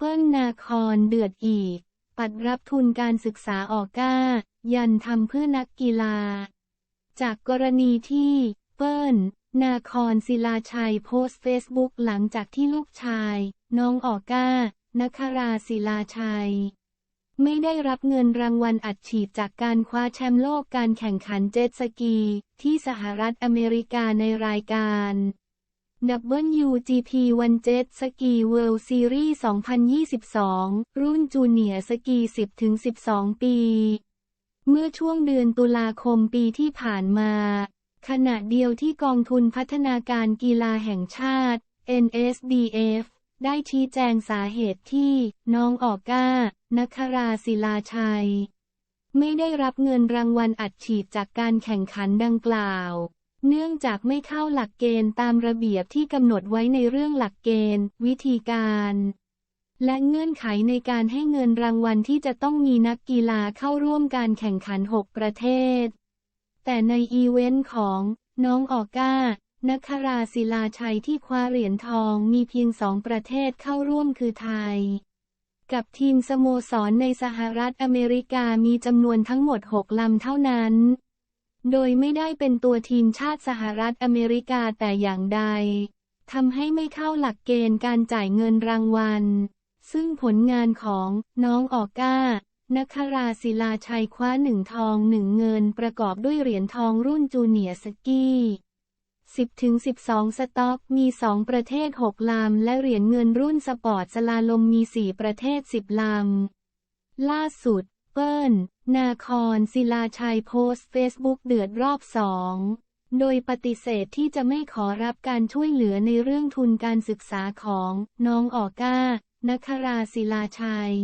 เปิ้ลนาคอนเดือดอีก ปัดรับทุนการศึกษาออก้า ยันทำเพื่อนักกีฬา จากกรณีที่ เปิ้ล นาคอนศิลาชัยโพสต์เฟซบุ๊กหลังจากที่ลูกชาย น้องออก้านคราศิลาชัย ไม่ได้รับเงินรางวัลอัดฉีดจากการคว้าแชมป์โลกการแข่งขันเจ็ตสกี ที่สหรัฐอเมริกาในรายการ WGP วันเจ็ตสกีเวิลด์ซีรีส์2022 รุ่นจูเนียร์สกี 10-12 ปี เมื่อช่วงเดือนตุลาคมปีที่ผ่านมา ขณะเดียวที่กองทุนพัฒนาการกีฬาแห่งชาติ NSDF ได้ชี้แจงสาเหตุที่น้องออก้านคราศิลาชัย ไม่ได้รับเงินรางวัลอัดฉีดจากการแข่งขันดังกล่าว เนื่องจากไม่เข้าหลักเกณฑ์ตามระเบียบที่กำหนดไว้ในเรื่องหลักเกณฑ์ วิธีการ และเงื่อนไขในการให้เงินรางวัลที่จะต้องมีนักกีฬาเข้าร่วมการแข่งขัน 6 ประเทศ แต่ในอีเวนต์ของน้องออก้านัคราศิลาชัยที่คว้าเหรียญทองมีเพียงสองประเทศเข้าร่วมคือไทย กับทีมสโมสรในสหรัฐอเมริกามีจำนวนทั้งหมด 6 ลำเท่านั้น โดยไม่ได้เป็นตัวทีมชาติสหรัฐอเมริกาแต่อย่างใดทำให้ไม่เข้าหลักเกณฑ์การจ่ายเงินรางวัล ซึ่งผลงานของน้องออก้านคราศิลาชัยคว้าหนึ่งทองหนึ่งเงินประกอบด้วยเหรียญทองรุ่นจูเนียสกี้ 10-12 สต็อกมี 2 ประเทศ 6 ลำ และเหรียญเงินรุ่นสปอร์ตสลาลมมี 4 ประเทศ 10 ลำ ล่าสุด ปิ้ล นาคอนศิลาชัยโพสต์เฟซบุ๊กเดือดรอบสองโดยปฏิเสธที่จะไม่ขอรับการช่วยเหลือในเรื่องทุนการศึกษาของน้องออก้า นคราศิลาชัย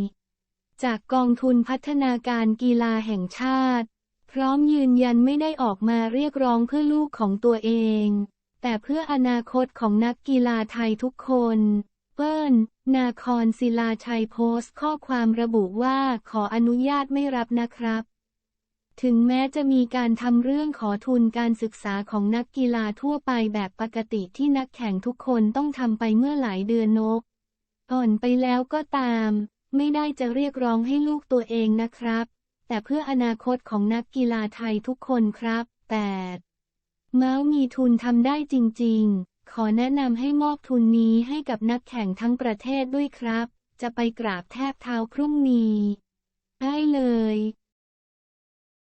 จากกองทุนพัฒนาการกีฬาแห่งชาติ พร้อมยืนยันไม่ได้ออกมาเรียกร้องเพื่อลูกของตัวเอง แต่เพื่ออนาคตของนักกีฬาไทยทุกคน เปิ้ล นาคอนศิลาชัยโพสต์ข้อความระบุว่าขออนุญาตไม่รับนะครับ ถึงแม้จะมีการทำเรื่องขอทุนการศึกษาของนักกีฬาทั่วไปแบบปกติที่นักแข่งทุกคนต้องทำไปเมื่อหลายเดือนนก อ่อนไปแล้วก็ตาม ไม่ได้จะเรียกร้องให้ลูกตัวเองนะครับ แต่เพื่ออนาคตของนักกีฬาไทยทุกคนครับ แต่ เมาส์มีทุนทำได้จริง ๆ ขอแนะนำให้มอบทุนนี้ให้กับนักแข่งทั้งประเทศด้วยครับ จะไปกราบแทบเท้าพรุ่งนี้ ได้เลย